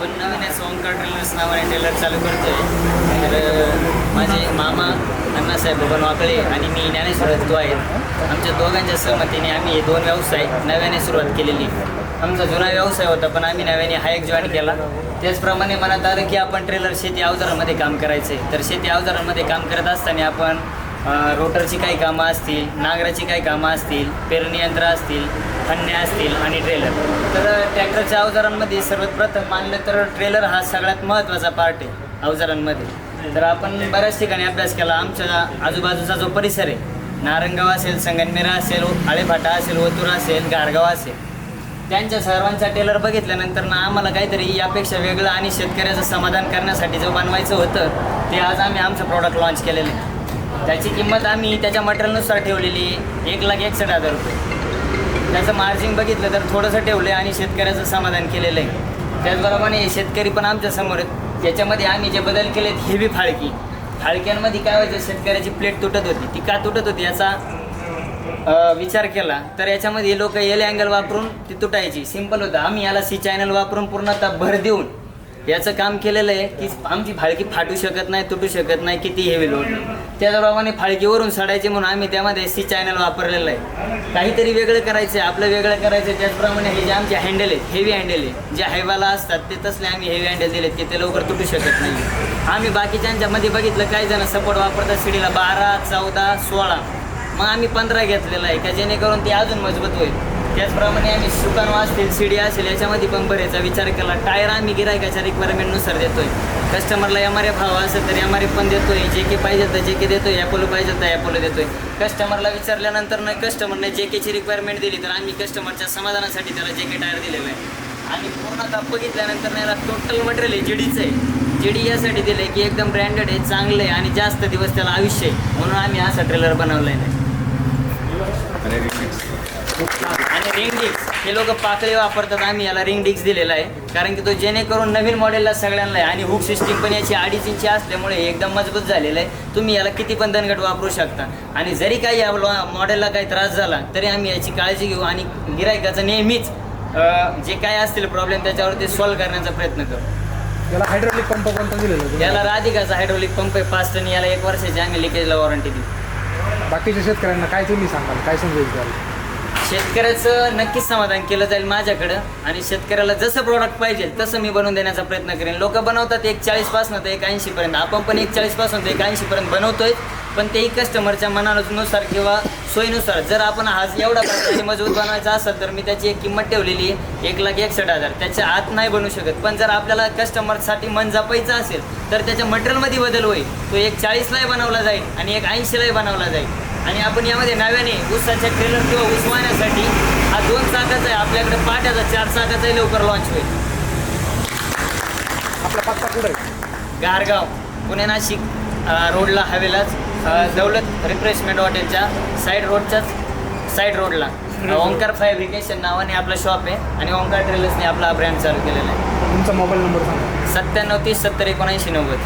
पण नवीनच ओंकार ट्रेलर्स नावाने ट्रेलर चालू करतोय. तर माझे मामा अण्णासाहेब बबन वाकळे आणि मी ज्ञानेश्वर तो आहेत. आमच्या दोघांच्या सहमतीने आम्ही हे दोन व्यवसाय नव्याने सुरुवात केलेली. आमचा जुना व्यवसाय होता पण आम्ही नव्याने हा एक जॉईन केला. त्याचप्रमाणे मनात आलं की आपण ट्रेलर शेती अवजारांमध्ये काम करायचं आहे तर शेती अवजारांमध्ये काम करत असताना आपण रोटरची काही कामं असतील नांगराची काही कामं असतील पेरणी यंत्र असतील फन्या असतील आणि ट्रेलर तर ट्रॅक्टरच्या अवजारांमध्ये सर्वात प्रथम मानलं तर ट्रेलर हा सगळ्यात महत्त्वाचा पार्ट आहे अवजारांमध्ये. तर आपण बऱ्याच ठिकाणी अभ्यास केला आमच्या आजूबाजूचा जो परिसर आहे नारंगाव असेल संगनमेरा असेल आळेफाटा असेल ओतुरा असेल गारगाव असेल त्यांच्या सर्वांचा टेलर बघितल्यानंतर ना आम्हाला काहीतरी यापेक्षा वेगळं आणि शेतकऱ्याचं समाधान करण्यासाठी जो बनवायचं होतं ते आज आम्ही आमचं प्रॉडक्ट लॉन्च केलेलं आहे. त्याची किंमत आम्ही त्याच्या मटेरियलनुसार ठेवलेली एक लाख एकसष्ट हजार रुपये. त्याचं मार्जिन बघितलं तर थोडंसं ठेवलं आहे आणि शेतकऱ्याचं समाधान केलेलं आहे. त्याचबरोबर शेतकरी पण आमच्यासमोर आहेत. याच्यामध्ये आम्ही जे बदल केलेत हेवी फाळकी. फाळक्यांमध्ये काय व्हायचं शेतकऱ्याची प्लेट तुटत होती. ती का तुटत होती याचा विचार केला. तर याच्यामध्ये लोक एल अँगल वापरून ती तुटायची. सिंपल होतं. आम्ही याला सी चॅनल वापरून पूर्णतः भर देऊन याचं काम केलेलं आहे की आमची फाळकी फाटू शकत नाही तुटू शकत नाही किती हेवी लोड त्याचप्रमाणे फाळकीवरून सडायची म्हणून आम्ही त्यामध्ये सी चॅनल वापरलेलं आहे. काहीतरी वेगळं करायचं आहे आपलं वेगळं करायचं आहे. त्याचप्रमाणे हे जे आमचे हँडल आहेत हेवी हँडल आहे जे हायवाला असतात ते तसले आम्ही हेवी हँडल दिलेत की ते लवकर तुटू शकत नाही. आम्ही बाकीच्यांच्या मध्ये बघितलं काही जण सपोर्ट वापरतात शिडीला बारा चौदा सोळा. मग आम्ही पंधरा घेतलेला आहे का जेणेकरून ते अजून मजबूत होईल. त्याचप्रमाणे आम्ही सुकाणू असतील शिडी असेल याच्यामध्ये पण बरेचा विचार केला टायर आम्ही गिरायकाच्या रिक्वायरमेंटनुसार देतोय. कस्टमरला एम आर एफ हवा असेल तर एम आर एफ पण देतोय. जे के पाहिजे तर जे के देतोय. ॲपोलो पाहिजे तर ॲपोलो देतोय. कस्टमरला विचारल्यानंतर न कस्टमरने जे केची रिक्वायरमेंट दिली तर आम्ही कस्टमरच्या समाधानासाठी त्याला जे के टायर दिलेलं आहे. आणि पूर्णतः बघितल्यानंतर याला टोटल मटेरियल आहे जीडीचं आहे. जीडी यासाठी दिलं आहे की एकदम ब्रँडेड आहे चांगलं आहे आणि जास्त दिवस त्याला आयुष्य आहे. म्हणून आम्ही असा ट्रेलर बनवला आहे आणि रिंग डिक्स हे लोक पाकळी वापरतात आम्ही याला रिंग डिक्स दिलेला आहे. कारण की तो जेणेकरून नवीन मॉडेलला सगळ्यांना आहे. आणि हुक सिस्टीम पण याची अडीच इंची असल्यामुळे एकदम मजबूत झालेलं आहे. तुम्ही याला किती पण दणगट वापरू शकता. आणि जरी काही या मॉडेलला काही त्रास झाला तरी आम्ही याची काळजी घेऊ. आणि गिरायकाचं नेहमीच जे काय असतील प्रॉब्लेम त्याच्यावर ते सॉल्व्ह करण्याचा प्रयत्न करू. याला हायड्रोलिक पंप कोणता दिलेला? याला राधिकाचा हायड्रोलिक पंप आहे पाच टन. याला एक वर्षाची आम्ही लिकेजला वॉरंटी देऊ. बाकीच्या शेतकऱ्यांना काय तुम्ही सांगाल? काय समजायचं द्याल? शेतकऱ्याचं नक्कीच समाधान केलं जाईल माझ्याकडं. आणि शेतकऱ्याला जसं प्रोडक्ट पाहिजे तसं मी बनवून देण्याचा प्रयत्न करेन. लोक बनवतात एक चाळीसपासून तर एक ऐंशीपर्यंत. आपण पण एक चाळीसपासून ते एक ऐंशीपर्यंत बनवतोय. पण तेही कस्टमरच्या मनानुसार किंवा सोयीनुसार. जर आपण हा एवढा प्रकारचे मजबूत बनवायचा असेल तर मी त्याची एक किंमत ठेवलेली आहे एक लाख एकसष्ट हजार. त्याच्या आत नाही बनवू शकत. पण जर आपल्याला कस्टमरसाठी मन जपायचं असेल तर त्याच्या मटेरियलमध्ये बदल होईल. तो एक चाळीसलाही बनवला जाईल आणि एक ऐंशीलाही बनवला जाईल. आणि आपण यामध्ये नव्याने ऊसाच्या ट्रेलर किंवा उसवाण्यासाठी हा दोन चाकाचा आहे आपल्याकडे पाट्याचा चार चाकाचाही लवकर लॉन्च होईल. आपला पत्ता कुठं गारगाव पुणे नाशिक रोडला हवेलाच. दौलत रिफ्रेशमेंट हॉटेलच्या साईड रोडच्याच साईड रोडला ओंकार फॅब्रिकेशन नावाने आपलं शॉप आहे आणि ओंकार ट्रेलर्सने आपला हा ब्रँड चालू केलेला आहे. तुमचा मोबाईल नंबर सांगा. सत्त्याण्णव तीस सत्तर एकोणऐंशी नव्वद.